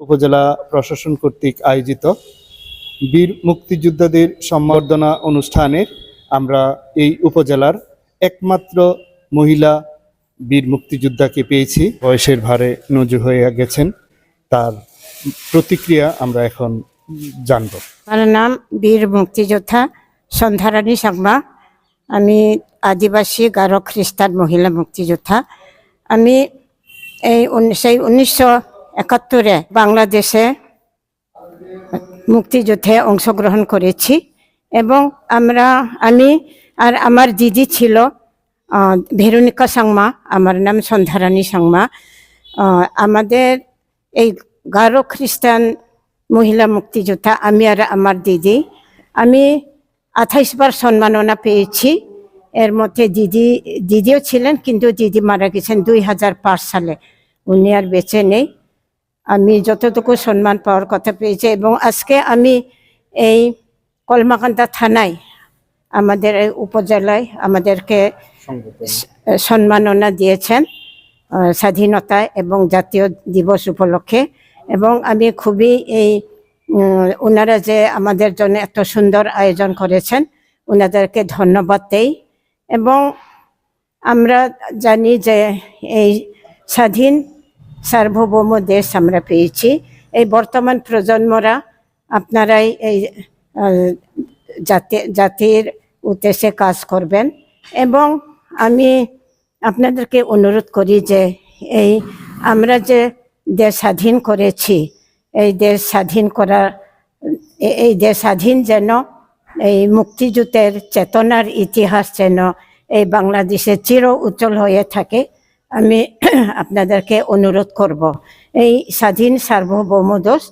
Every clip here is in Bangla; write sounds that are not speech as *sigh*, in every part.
উপজেলা প্রশাসন কর্তৃক আয়োজিত বীর মুক্তিযোদ্ধাদের সম্বর্ধনা অনুষ্ঠানের আমরা এই উপজেলার একমাত্র মহিলা বীর মুক্তিযোদ্ধাকে পেয়েছি। বয়সের ভারে নজু হয়ে গেছেন। তার প্রতিক্রিয়া আমরা এখন জানব। আমার নাম বীর মুক্তিযোদ্ধা সন্ধ্যারানী সাংমা আমি আদিবাসী গারো খ্রিস্টান মহিলা মুক্তিযোদ্ধা। আমি এই সেই উনিশশো একাত্তরে বাংলাদেশে মুক্তিযুদ্ধে অংশগ্রহণ করেছি এবং আমরা, আমি আর আমার দিদি ছিল ভেরুনিকা সাংমা, আমার নাম সন্ধ্যারানী সাংমা। আমাদের এই গারো খ্রিস্টান মহিলা মুক্তিযোদ্ধা আমি আর আমার দিদি আমি আঠাইশ বার সম্মাননা পেয়েছি। এর মধ্যে দিদি দিদিও ছিলেন, কিন্তু দিদি মারা গেছেন দুই হাজার পাঁচ সালে। উনি আর বেঁচে নেই। আমি যতটুকু সম্মান পাওয়ার কথা পেয়েছি এবং আজকে আমি এই কলমাকান্দা থানায় আমাদের এই উপজেলায় আমাদেরকে সম্মাননা দিয়েছেন স্বাধীনতা এবং জাতীয় দিবস উপলক্ষে এবং আমি খুবই এই ওনারা যে আমাদের জন্য এত সুন্দর আয়োজন করেছেন, ওনাদেরকে ধন্যবাদ দেই এবং আমরা জানি যে এই স্বাধীন সার্বভৌম দেশ আমরা পেয়েছি। এই বর্তমান প্রজন্মরা আপনারাই এই জাতি, জাতির উদ্দেশ্যে কাজ করবেন। এবং আমি আপনাদেরকে অনুরোধ করি যে এই আমরা যে দেশ স্বাধীন করেছি, এই দেশ স্বাধীন করার, এই দেশ স্বাধীন যেন, এই মুক্তিযুদ্ধের চেতনার ইতিহাস যেন এই বাংলাদেশে চির উজ্জ্বল হয়ে থাকে। আমি *clears throat* আপনাদেরকে অনুরোধ করব। এই স্বাধীন সার্বভৌম দেশ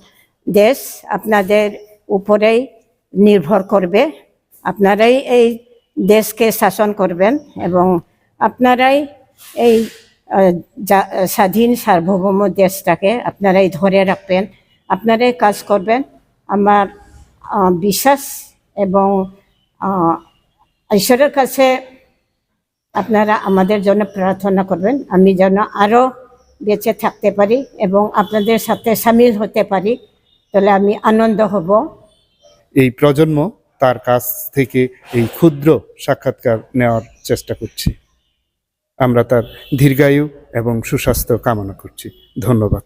দেশ আপনাদের উপরেই নির্ভর করবে। আপনারাই এই দেশকে শাসন করবেন এবং আপনারাই এই স্বাধীন সার্বভৌম দেশটাকে আপনারাই ধরে রাখবেন, আপনারাই কাজ করবেন। আমার বিশ্বাস এবং ঈশ্বরের কাছে আপনারা আমাদের জন্য প্রার্থনা করবেন। আমি যেন আরও বেঁচে থাকতে পারি এবং আপনাদের সাথে সামিল হতে পারি, তাহলে আমি আনন্দ হব। এই প্রজন্ম তার কাছ থেকে এই ক্ষুদ্র সাক্ষাৎকার নেওয়ার চেষ্টা করছি। আমরা তার দীর্ঘায়ু এবং সুস্বাস্থ্য কামনা করছি। ধন্যবাদ।